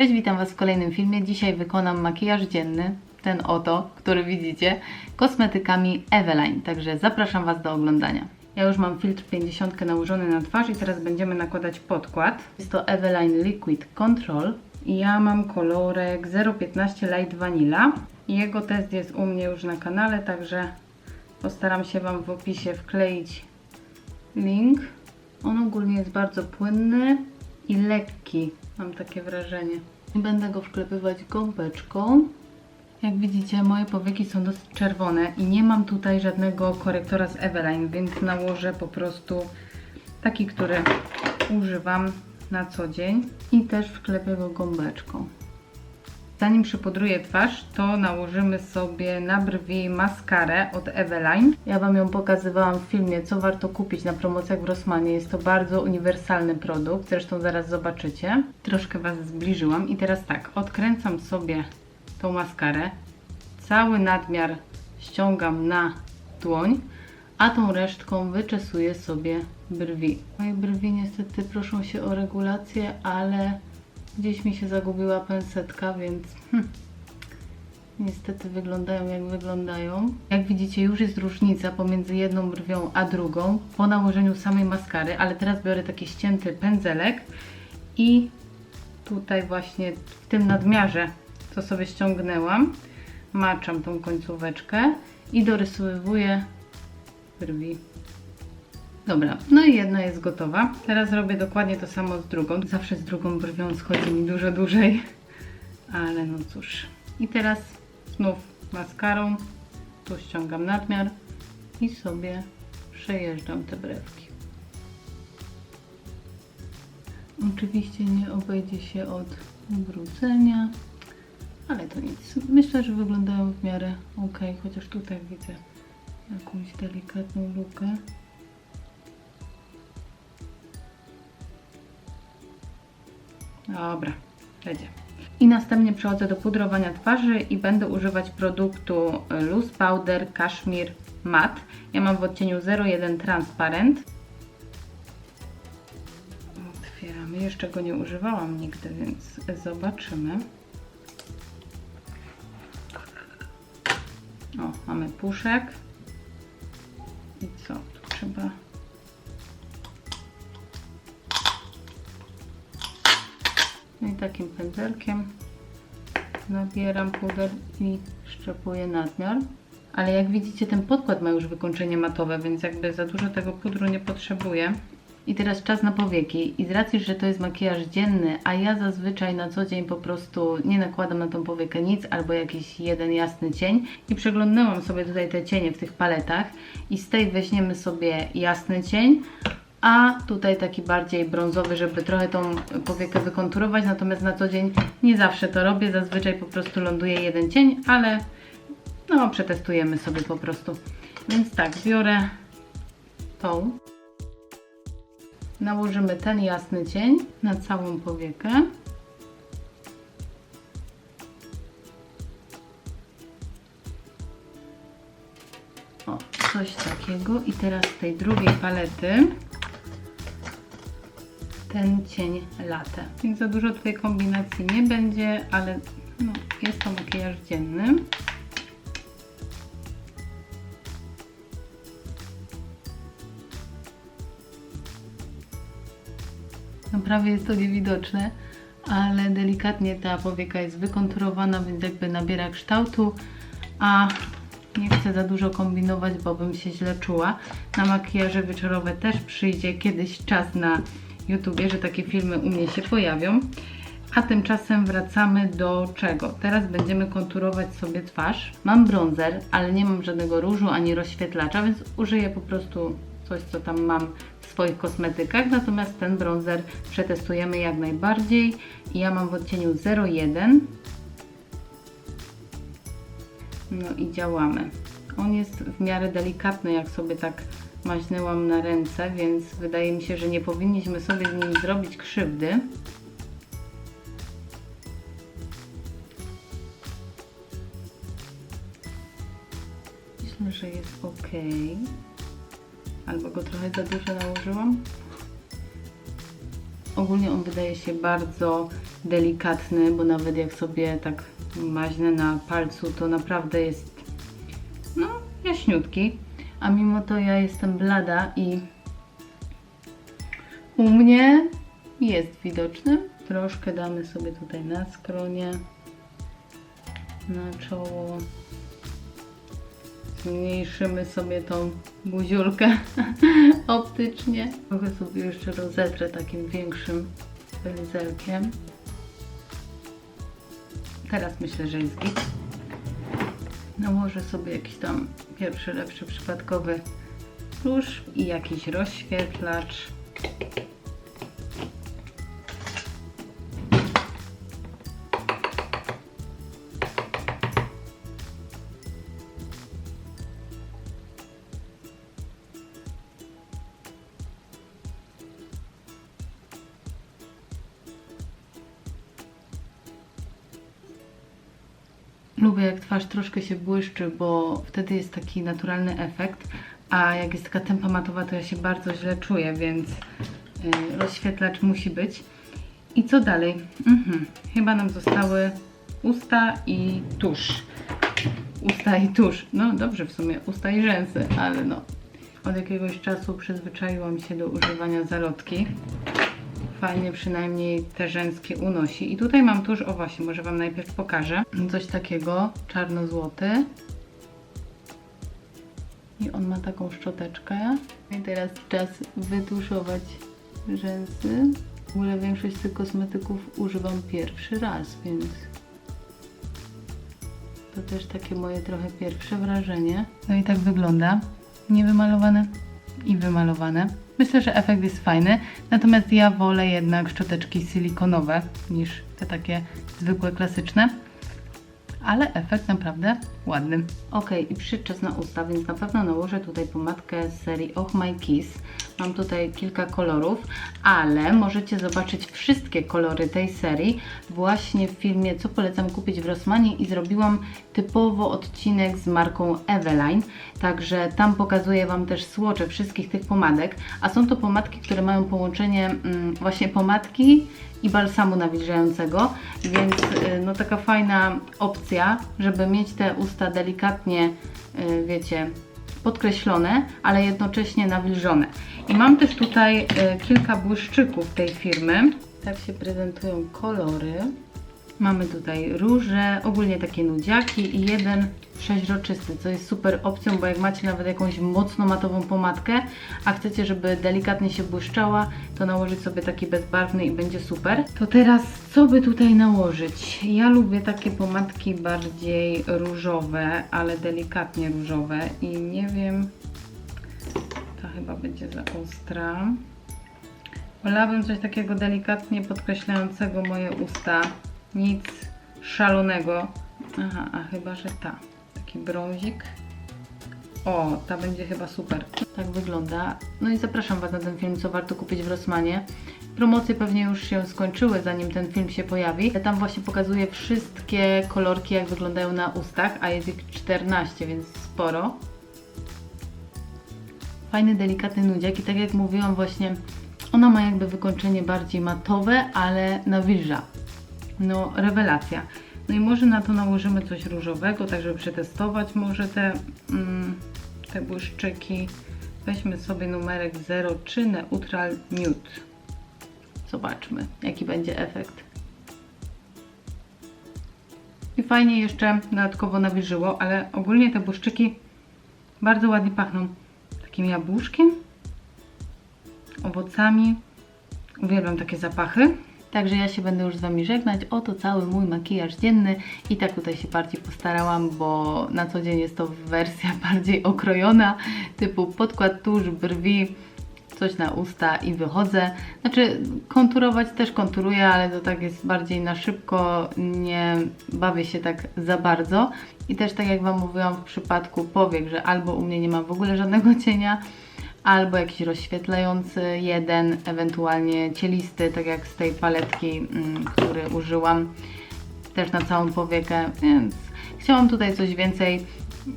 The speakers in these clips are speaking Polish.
Cześć, witam Was w kolejnym filmie. Dzisiaj wykonam makijaż dzienny, ten oto, który widzicie, kosmetykami Eveline. Także zapraszam Was do oglądania. Ja już mam filtr 50 nałożony na twarz i teraz będziemy nakładać podkład. Jest to Eveline Liquid Control i ja mam kolorek 015 Light Vanilla. Jego test jest u mnie już na kanale, także postaram się Wam w opisie wkleić link. On ogólnie jest bardzo płynny i lekki, mam takie wrażenie. I będę go wklepywać gąbeczką. Jak widzicie, moje powieki są dosyć czerwone i nie mam tutaj żadnego korektora z Eveline, więc nałożę po prostu taki, który używam na co dzień i też wklepię go gąbeczką. Zanim przypudruję twarz, to nałożymy sobie na brwi maskarę od Eveline. Ja Wam ją pokazywałam w filmie, co warto kupić na promocjach w Rossmanie. Jest to bardzo uniwersalny produkt, zresztą zaraz zobaczycie. Troszkę Was zbliżyłam i teraz tak, odkręcam sobie tą maskarę. Cały nadmiar ściągam na dłoń, a tą resztką wyczesuję sobie brwi. Moje brwi niestety proszą się o regulację, ale Gdzieś mi się zagubiła pensetka, więc hm, niestety wyglądają jak wyglądają. Jak widzicie już jest różnica pomiędzy jedną brwią a drugą po nałożeniu samej maskary, ale teraz biorę taki ścięty pędzelek i tutaj właśnie w tym nadmiarze, co sobie ściągnęłam, maczam tą końcóweczkę i dorysowywuję brwi. Dobra, no i jedna jest gotowa. Teraz robię dokładnie to samo z drugą. Zawsze z drugą brwią schodzi mi dużo dłużej, ale no cóż. I teraz znów maskarą, tu ściągam nadmiar i sobie przejeżdżam te brewki. Oczywiście nie obejdzie się od ubrudzenia, ale to nic. Myślę, że wyglądają w miarę ok, chociaż tutaj widzę jakąś delikatną lukę. Dobra, będzie. I następnie przechodzę do pudrowania twarzy i będę używać produktu Loose Powder Cashmere Matte. Ja mam w odcieniu 01 Transparent. Otwieramy. Jeszcze go nie używałam nigdy, więc zobaczymy. O, mamy puszek. I co? Tu trzeba i takim pędzelkiem nabieram puder i szczepuję nadmiar. Ale jak widzicie ten podkład ma już wykończenie matowe, więc jakby za dużo tego pudru nie potrzebuję. I teraz czas na powieki. I z racji, że to jest makijaż dzienny, a ja zazwyczaj na co dzień po prostu nie nakładam na tą powiekę nic albo jakiś jeden jasny cień. I przeglądnęłam sobie tutaj te cienie w tych paletach i z tej weźmiemy sobie jasny cień, a tutaj taki bardziej brązowy, żeby trochę tą powiekę wykonturować, natomiast na co dzień nie zawsze to robię, zazwyczaj po prostu ląduje jeden cień, ale no przetestujemy sobie po prostu. Więc tak, biorę tą, nałożymy ten jasny cień na całą powiekę. O, coś takiego i teraz z tej drugiej palety ten cień latę. Więc za dużo tutaj kombinacji nie będzie, ale no, jest to makijaż dzienny. No prawie jest to niewidoczne, ale delikatnie ta powieka jest wykonturowana, więc jakby nabiera kształtu, a nie chcę za dużo kombinować, bo bym się źle czuła. Na makijaże wieczorowe też przyjdzie kiedyś czas na YouTubie, że takie filmy u mnie się pojawią. A tymczasem wracamy do czego? Teraz będziemy konturować sobie twarz. Mam bronzer, ale nie mam żadnego różu ani rozświetlacza, więc użyję po prostu coś, co tam mam w swoich kosmetykach. Natomiast ten bronzer przetestujemy jak najbardziej. Ja mam w odcieniu 01. No i działamy. On jest w miarę delikatny, jak sobie tak maźnęłam na ręce, więc wydaje mi się, że nie powinniśmy sobie z nim zrobić krzywdy. Myślę, że jest ok. Albo go trochę za dużo nałożyłam. Ogólnie on wydaje się bardzo delikatny, bo nawet jak sobie tak maźnę na palcu, to naprawdę jest no jaśniutki. A mimo to ja jestem blada i u mnie jest widoczny. Troszkę damy sobie tutaj na skronie, na czoło. Zmniejszymy sobie tą buziulkę optycznie. Trochę sobie jeszcze rozetrę takim większym pędzelkiem. Teraz myślę, że jest git. Nałożę sobie jakiś tam pierwszy, lepszy, przypadkowy róż i jakiś rozświetlacz. Lubię jak twarz troszkę się błyszczy, bo wtedy jest taki naturalny efekt, a jak jest taka tempa matowa, to ja się bardzo źle czuję, więc y, rozświetlacz musi być. I co dalej? Mhm. Chyba nam zostały usta i tusz. Usta i tusz. No dobrze w sumie, usta i rzęsy, ale no. Od jakiegoś czasu przyzwyczaiłam się do używania zalotki. Fajnie przynajmniej te rzęskie unosi. I tutaj mam tuż, o właśnie, może Wam najpierw pokażę. Coś takiego, czarno-złoty. I on ma taką szczoteczkę. I teraz czas wytuszować rzęsy. W ogóle większość tych kosmetyków używam pierwszy raz, więc to też takie moje trochę pierwsze wrażenie. No i tak wygląda. Niewymalowane i wymalowane. Myślę, że efekt jest fajny, natomiast ja wolę jednak szczoteczki silikonowe niż te takie zwykłe, klasyczne. Ale efekt naprawdę ładny. Ok, i przyszedł czas na usta, więc na pewno nałożę tutaj pomadkę z serii Oh My Kiss. Mam tutaj kilka kolorów, ale możecie zobaczyć wszystkie kolory tej serii właśnie w filmie, co polecam kupić w Rossmanie i zrobiłam typowo odcinek z marką Eveline, także tam pokazuję Wam też słocze wszystkich tych pomadek, a są to pomadki, które mają połączenie mm, właśnie pomadki i balsamu nawilżającego, więc y, no taka fajna opcja, żeby mieć te usta delikatnie, y, wiecie, podkreślone, ale jednocześnie nawilżone. I mam też tutaj y, kilka błyszczyków tej firmy. Tak się prezentują kolory. Mamy tutaj róże, ogólnie takie nudziaki i jeden przeźroczysty, co jest super opcją, bo jak macie nawet jakąś mocno matową pomadkę, a chcecie, żeby delikatnie się błyszczała, to nałożyć sobie taki bezbarwny i będzie super. To teraz co by tutaj nałożyć? Ja lubię takie pomadki bardziej różowe, ale delikatnie różowe i nie wiem, ta chyba będzie za ostra. Wolałabym coś takiego delikatnie podkreślającego moje usta. Nic szalonego. Aha, a chyba, że ta. Taki brązik. O, ta będzie chyba super. Tak wygląda. No i zapraszam Was na ten film, co warto kupić w Rossmanie. Promocje pewnie już się skończyły, zanim ten film się pojawi. Tam właśnie pokazuję wszystkie kolorki, jak wyglądają na ustach, a jest ich 14, więc sporo. Fajny, delikatny nudziak i tak jak mówiłam właśnie, ona ma jakby wykończenie bardziej matowe, ale nawilża. No, rewelacja. No i może na to nałożymy coś różowego, tak żeby przetestować może te, mm, te błyszczyki. Weźmy sobie numerek 03 Neutral Nude. Zobaczmy, jaki będzie efekt. I fajnie jeszcze dodatkowo nawilżyło, ale ogólnie te błyszczyki bardzo ładnie pachną. Takim jabłuszkiem, owocami. Uwielbiam takie zapachy. Także ja się będę już z Wami żegnać. Oto cały mój makijaż dzienny i tak tutaj się bardziej postarałam, bo na co dzień jest to wersja bardziej okrojona, typu podkład tusz, brwi, coś na usta i wychodzę. Znaczy konturować też konturuję, ale to tak jest bardziej na szybko, nie bawię się tak za bardzo. I też tak jak Wam mówiłam w przypadku powiek, że albo u mnie nie ma w ogóle żadnego cienia, albo jakiś rozświetlający jeden, ewentualnie cielisty, tak jak z tej paletki, mm, który użyłam też na całą powiekę, więc chciałam tutaj coś więcej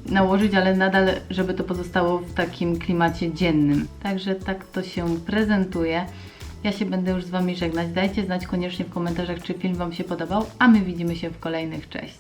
nałożyć, ale nadal, żeby to pozostało w takim klimacie dziennym. Także tak to się prezentuje. Ja się będę już z Wami żegnać. Dajcie znać koniecznie w komentarzach, czy film Wam się podobał, a my widzimy się w kolejnych. Cześć!